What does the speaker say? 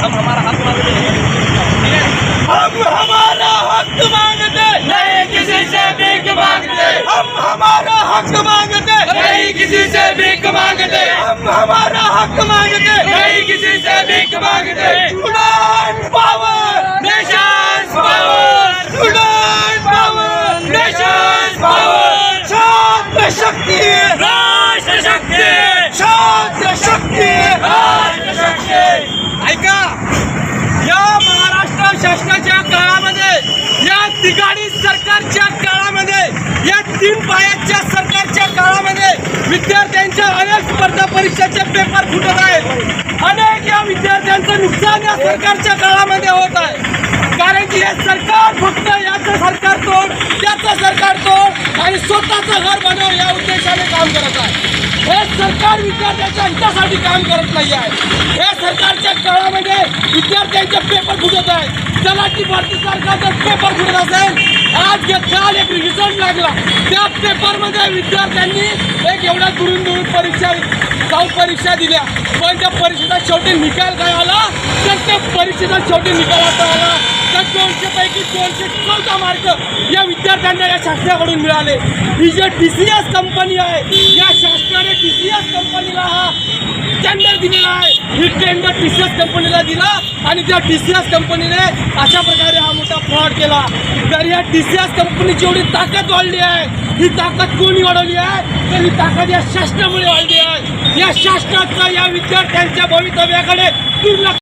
हम हमारा हक मांगते हैं हम हमारा हक मांगते नहीं किसी से भीख मांगते हम हमारा हक मांगते नहीं किसी से भीख मांगते हम हमारा हक मांगते नहीं किसी से भीख मांगते स्टूडेंट पावर का? या महाराष्ट्र शासनाच्या काळामध्ये या तिघाडी सरकारच्या काळामध्ये या तीन पायाच्या सरकारच्या काळामध्ये विद्यार्थ्यांच्या अनेक स्पर्धा परीक्षाचे पेपर फुटत आहेत. अनेक या विद्यार्थ्यांचं नुकसान या सरकारच्या काळामध्ये होत आहे. कारण की हे सरकार फक्त याचं सरकार तोड त्याचं सरकार तोड आणि स्वतःचं घर बनव या उद्देशाने काम करत आहे. हे सरकार विद्यार्थ्यांच्या हितासाठी काम करत नाही आहे हे सरकार काळामध्ये विद्यार्थ्यांचे पेपर फुटत आहेत. त्याला की भारतीय सरकारचा पेपर फुटत असेल. आज काल एक रिझल्ट लागला. त्या पेपरमध्ये विद्यार्थ्यांनी एक एवढ्या दुरून दुरून परीक्षा जाऊन परीक्षा दिल्या. पण त्या परीक्षेचा शेवटी निकाल काय आला? तर त्या परीक्षेचा शेवटी निकाल असा आला. तर दोनशे पैकी दोनशे चौदा मार्क या विद्यार्थ्यांना या शासनाकडून मिळाले. ही जे टी सी एस कंपनी आहे या शासनाने टी सी एस कंपनीला हा टेंडर दिलेला आहे. ही टेंडर टी सी एस कंपनीला दिला आणि त्या टी सी एस कंपनीने अशा प्रकारे हा मोठा फ्रॉड केला. तर या टी सी एस कंपनीची एवढी ताकद वाढली आहे. ही ताकद कोणी वाढवली आहे? तर ही ताकद या शासनामुळे वाढली आहे. या शासनाचा या विद्यार्थ्यांच्या भवितव्याकडे दुर्लक्ष